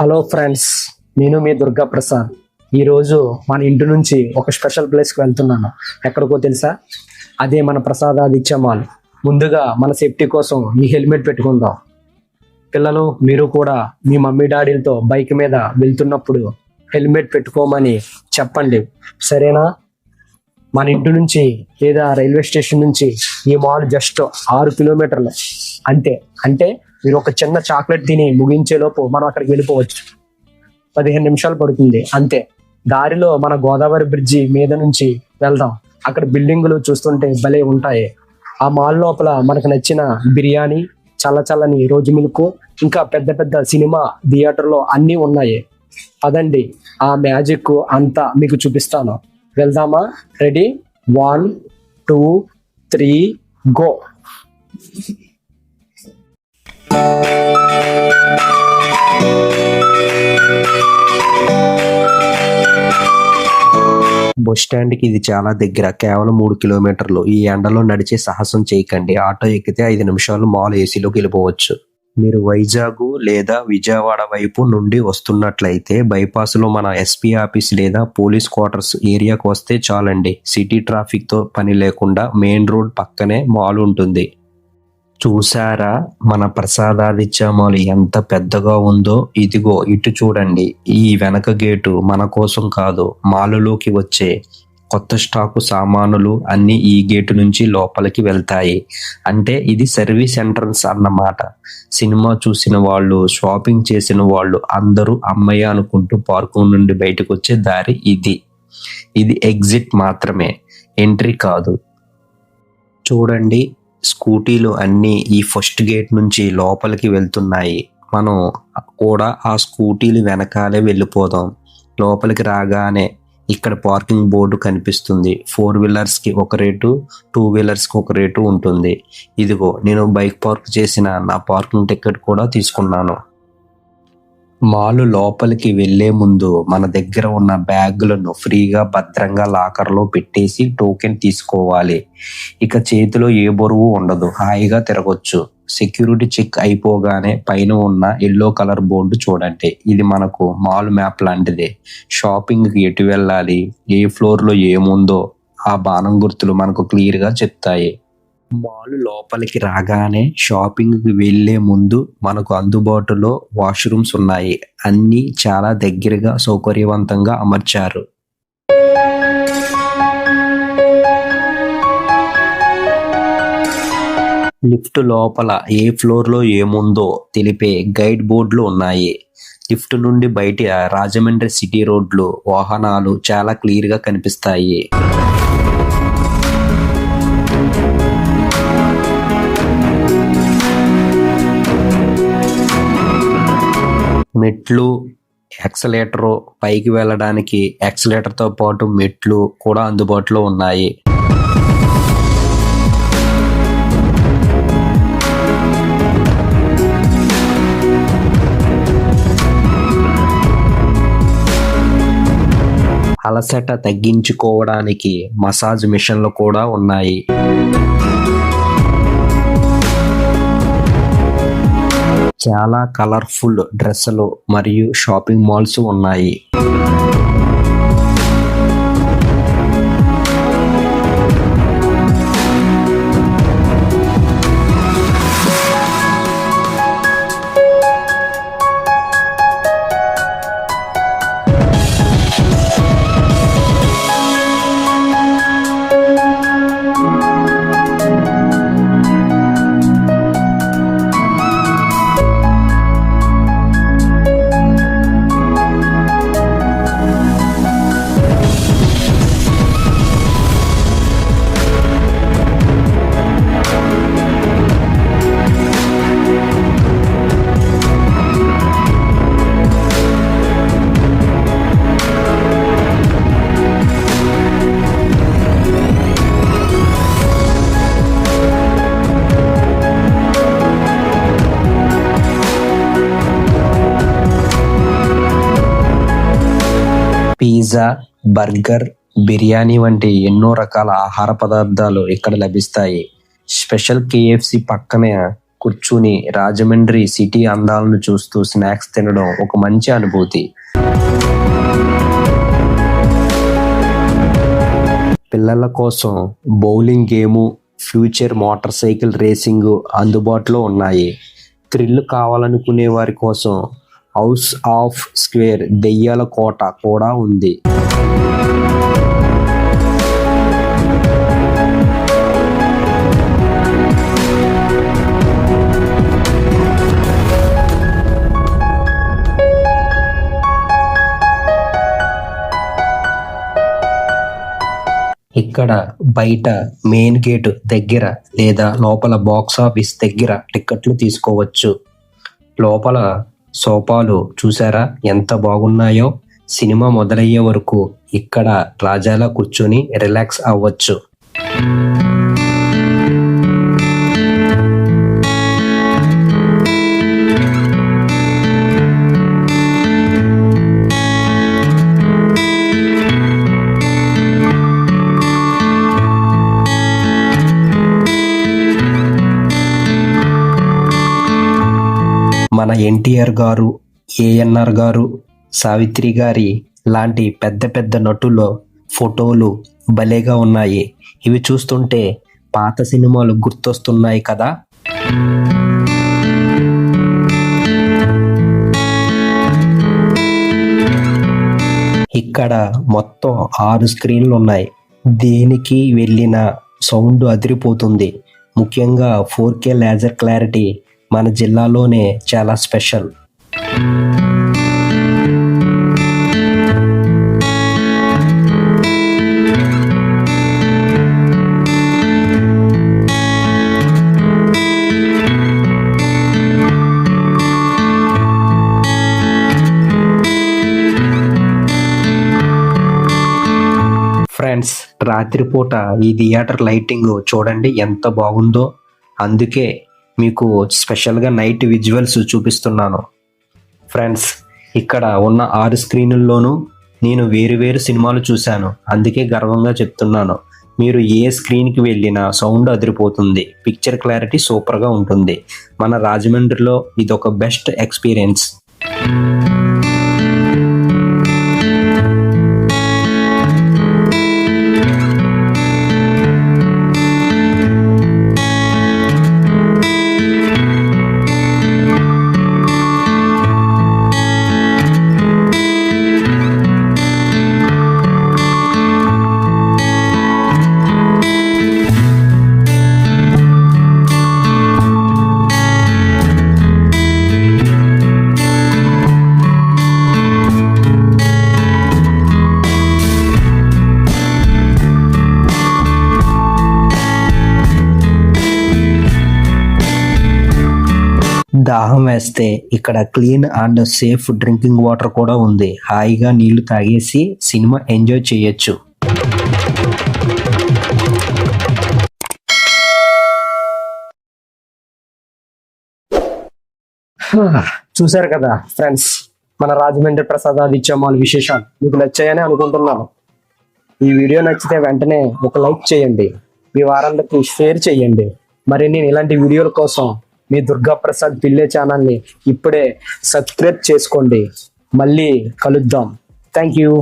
Hello friends నేను మీ దుర్గా ప్రసాద్ ఈరోజు మన ఇంటి నుంచి ఒక స్పెషల్ ప్లేస్కి వెళ్తున్నాను. ఎక్కడికో తెలుసా? అదే మన ప్రసాదాదిత్య మాల్. ముందుగా మన సేఫ్టీ కోసం ఈ హెల్మెట్ పెట్టుకుందాం. పిల్లలు మీరు కూడా మీ మమ్మీ డాడీలతో బైక్ మీద వెళ్తున్నప్పుడు హెల్మెట్ పెట్టుకోమని చెప్పండి. సరేనా? మన ఇంటి నుంచి లేదా రైల్వే స్టేషన్ నుంచి ఈ మాల్ జస్ట్ ఆరు కిలోమీటర్లు. అంతే అంటే మీరు ఒక చిన్న చాక్లెట్ తిని ముగించేలోపు మనం అక్కడికి వెళ్ళిపోవచ్చు. పదిహేను నిమిషాలు పడుతుంది. అంతే. దారిలో మన గోదావరి బ్రిడ్జి మీద నుంచి వెళ్దాం. అక్కడ బిల్డింగులు చూస్తుంటే భలే ఉంటాయి. ఆ మాల్ లోపల మనకు నచ్చిన బిర్యానీ చల్ల చల్లని రోజు మిల్క్ ఇంకా పెద్ద పెద్ద సినిమా థియేటర్లో అన్నీ ఉన్నాయి. పదండి. ఆ మ్యాజిక్ అంతా మీకు చూపిస్తాను. వెళ్దామా? Ready? One two three go. Bus స్టాండ్కి ఇది చాలా దగ్గర కేవలం మూడు కిలోమీటర్లు. ఈ ఎండలో నడిచే సాహసం చేయకండి. ఆటో ఎక్కితే ఐదు నిమిషాలు మాల్ ఏసీలోకి వెళ్ళిపోవచ్చు. మీరు వైజాగ్ లేదా విజయవాడ వైపు నుండి వస్తున్నట్లయితే బైపాస్లో మన ఎస్పీ ఆఫీస్ లేదా పోలీస్ క్వార్టర్స్ ఏరియాకు వస్తే చాలండి. సిటీ ట్రాఫిక్తో పని లేకుండా మెయిన్ రోడ్ పక్కనే మాల్ ఉంటుంది. చూసారా మన ప్రసాదాది మాల్ ఎంత పెద్దగా ఉందో? ఇదిగో ఇటు చూడండి. ఈ వెనక గేటు మన కోసం కాదు మాలులోకి వచ్చే కొత్త స్టాకు సామానులు అన్ని ఈ గేటు నుంచి లోపలికి వెళ్తాయి. అంటే ఇది సర్వీస్ ఎంట్రన్స్ అన్నమాట. సినిమా చూసిన వాళ్ళు షాపింగ్ చేసిన వాళ్ళు అందరూ అమ్మయ్య అనుకుంటూ పార్కు నుండి బయటకు వచ్చే దారి ఇది. ఇది ఎగ్జిట్ మాత్రమే. ఎంట్రీ కాదు. చూడండి స్కూటీలు అన్నీ ఈ ఫస్ట్ గేట్ నుంచి లోపలికి వెళ్తున్నాయి. మనం కూడా ఆ స్కూటీలు వెనకాలే వెళ్ళిపోదాం. లోపలికి రాగానే ఇక్కడ పార్కింగ్ బోర్డు కనిపిస్తుంది. ఫోర్ వీలర్స్కి ఒక రేటు టూ వీలర్స్కి ఒక రేటు ఉంటుంది. ఇదిగో నేను బైక్ పార్క్ చేసిన నా పార్కింగ్ టికెట్ కూడా తీసుకున్నాను. మాలు లోపలికి వెళ్ళే ముందు మన దగ్గర ఉన్న బ్యాగులను ఫ్రీగా భద్రంగా లాకర్లో పెట్టేసి టోకెన్ తీసుకోవాలి. ఇక చేతిలో ఏ బరువు ఉండదు. హాయిగా తిరగొచ్చు. సెక్యూరిటీ చెక్ అయిపోగానే పైన ఉన్న ఎల్లో కలర్ బోర్డు చూడండి. ఇది మనకు మాల్ మ్యాప్ లాంటిదే. షాపింగ్కి ఎటు వెళ్ళాలి? ఏ ఫ్లోర్లో ఏముందో ఆ బాణం గుర్తులు మనకు క్లియర్గా చెప్తాయి. మాల్ లోపలికి రాగానే షాపింగ్కి వెళ్ళే ముందు మనకు అందుబాటులో వాష్రూమ్స్ ఉన్నాయి. అన్ని చాలా దగ్గరగా సౌకర్యవంతంగా అమర్చారు. లిఫ్ట్ లోపల ఏ ఫ్లోర్లో ఏముందో తెలిపే గైడ్ బోర్డులు ఉన్నాయి. లిఫ్ట్ నుండి బయట రాజమండ్రి సిటీ రోడ్లు వాహనాలు చాలా క్లియర్గా కనిపిస్తాయి. మెట్లు ఎక్సలేటర్ పైకి వెళ్ళడానికి ఎక్సలేటర్తో పాటు మెట్లు కూడా అందుబాటులో ఉన్నాయి. అలసట తగ్గించుకోవడానికి మసాజ్ మిషన్లు కూడా ఉన్నాయి. చాలా కలర్ఫుల్ డ్రెస్సులు మరియు షాపింగ్ మాల్స్ ఉన్నాయి. పిజ్జా బర్గర్ బిర్యానీ వంటి ఎన్నో రకాల ఆహార పదార్థాలు ఇక్కడ లభిస్తాయి. స్పెషల్ కేఎఫ్సి పక్కనే కూర్చుని రాజమండ్రి సిటీ అందాలను చూస్తూ స్నాక్స్ తినడం ఒక మంచి అనుభూతి. పిల్లల కోసం bowling game future motorcycle racing అందుబాటులో ఉన్నాయి. థ్రిల్ కావాలనుకునే వారి కోసం హౌస్ ఆఫ్ స్క్వేర్ దెయ్యాల కోట కూడా ఉంది. ఇక్కడ బయట మెయిన్ గేట్ దగ్గర లేదా లోపల బాక్స్ ఆఫీస్ దగ్గర టిక్కెట్లు తీసుకోవచ్చు. లోపల సోఫాలు చూసారా ఎంత బాగున్నాయో? సినిమా మొదలయ్యే వరకు ఇక్కడ రాజాలా కూర్చొని రిలాక్స్ అవ్వచ్చు. ఎన్టీఆర్ గారు ఏఎన్ఆర్ గారు సావిత్రి గారి లాంటి పెద్ద పెద్ద నటుల ఫోటోలు భలేగా ఉన్నాయి. ఇవి చూస్తుంటే పాత సినిమాలు గుర్తొస్తున్నాయి కదా? ఇక్కడ మొత్తం ఆరు స్క్రీన్లు ఉన్నాయి దేనికి వెళ్ళిన సౌండ్ అదిరిపోతుంది. ముఖ్యంగా ఫోర్ కే లేజర్ క్లారిటీ మన జిల్లాలోనే చాలా స్పెషల్. ఫ్రెండ్స్ రాత్రిపూట ఈ థియేటర్ లైటింగ్ చూడండి ఎంత బాగుందో. అందుకే మీకు స్పెషల్గా నైట్ విజువల్స్ చూపిస్తున్నాను. ఫ్రెండ్స్ ఇక్కడ ఉన్న ఆరు స్క్రీనుల్లోనూ నేను వేరు వేరు సినిమాలు చూశాను. అందుకే గర్వంగా చెప్తున్నాను. మీరు ఏ స్క్రీన్కి వెళ్ళినా సౌండ్ అదిరిపోతుంది. పిక్చర్ క్లారిటీ సూపర్గా ఉంటుంది. మన రాజమండ్రిలో ఇది ఒక బెస్ట్ ఎక్స్పీరియన్స్ దాహం వేస్తే ఇక్కడ clean and safe drinking water కూడా ఉంది. హాయిగా నీళ్ళు తాగేసి సినిమా ఎంజాయ్ చేయొచ్చు. చూశారు కదా ఫ్రెండ్స్ మన రాజమండ్రి ప్రసాద్ ఆదిత్యమాల్ విశేషాలు. మీకు నచ్చాయని అనుకుంటున్నాను. ఈ వీడియో నచ్చితే వెంటనే ఒక లైక్ చేయండి. మీ వారందరికి షేర్ చేయండి. మరి నేను ఇలాంటి వీడియోల కోసం మీ దుర్గా ప్రసాద్ పిల్లే ఛానల్ని ఇప్పుడే సబ్స్క్రైబ్ చేసుకోండి. మళ్ళీ కలుద్దాం. Thank you